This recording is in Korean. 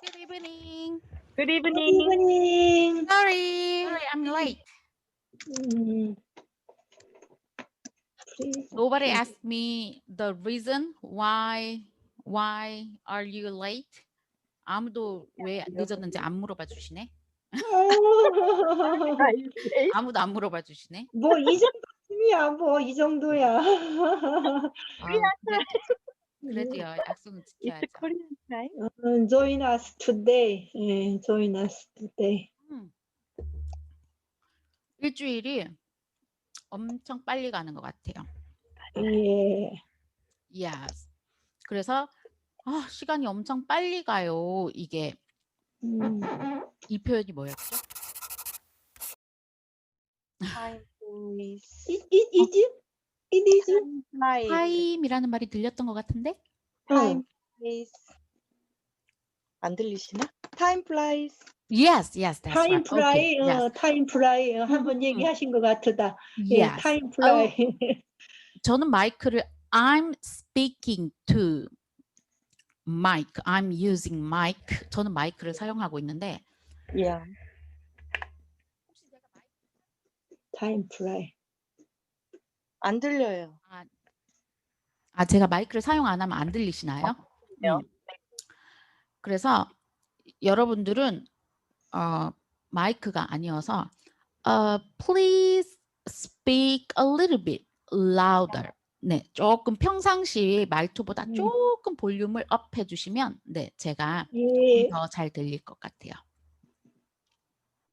Good evening. Good evening. evening. Sorry, sorry, I'm late. Mm. Nobody asked me the reason why why are you late? 아무도 왜 늦었는지 안 물어봐 주시네. 아무도 안 물어봐 주시네. 뭐 이 정도야, 뭐 이 정도야. 아, 그래- 그래도요, 약속은 지켜야죠. Time. 음, join us today. 예, join us today. 음. 일주일이 엄청 빨리 가는 것 같아요. 예. Yes. 그래서 아, 시간이 엄청 빨리 가요. 이게 음, 이 표현이 뭐였죠? Time is it, it, it, it is. time flies. 타임이라는 말이 들렸던 것 같은데? Time flies. 안 들리시나? Time flies. Yes, yes, that's 타임 right. 프라이, Okay, yes, 어, 타임 프라이 어, 한번 음, 얘기하신 것 같다. 예, yes. 타임 프라이. 저는 마이크를 I'm speaking to mic. I'm using mic. 저는 마이크를 사용하고 있는데 Yeah. 타임 프라이. 안 들려요. 아 제가 마이크를 사용 안 하면 안 들리시나요? 그래요? 음. 그래서 여러분들은 어, 마이크가 아니어서 어, please speak a little bit louder. 네, 조금 평상시 말투보다 음. 조금 볼륨을 업 해 주시면 네 제가 예, 더잘 들릴 것 같아요.